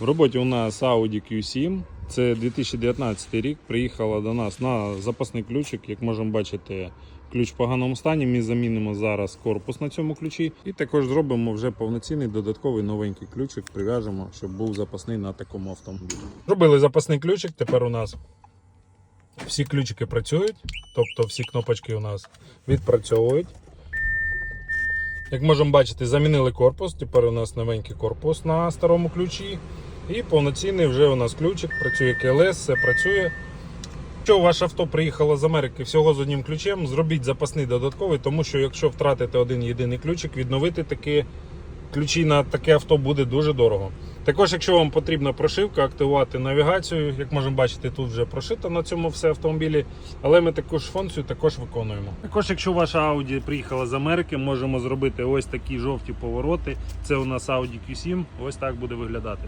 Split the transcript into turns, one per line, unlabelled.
В роботі у нас Audi Q7. Це 2019 рік. Приїхала до нас на запасний ключик. Як можемо бачити, ключ в поганому стані. Ми замінимо зараз корпус на цьому ключі. І також зробимо вже повноцінний додатковий новенький ключик. Прив'яжемо, щоб був запасний на такому автомобілі. Зробили запасний ключик. Тепер у нас всі ключики працюють, тобто всі кнопочки у нас відпрацьовують. Як можемо бачити, замінили корпус. Тепер у нас новенький корпус на старому ключі. І повноцінний вже у нас ключик, працює КЛС, все працює. Якщо ваше авто приїхало з Америки всього з одним ключем, зробіть запасний додатковий, тому що якщо втратите один єдиний ключик, відновити такі ключі на таке авто буде дуже дорого. Також, якщо вам потрібна прошивка, активувати навігацію, як можемо бачити, тут вже прошито на цьому все автомобілі, але ми таку ж функцію також виконуємо. Також, якщо ваша Audi приїхала з Америки, можемо зробити ось такі жовті повороти. Це у нас Audi Q7, ось так буде виглядати.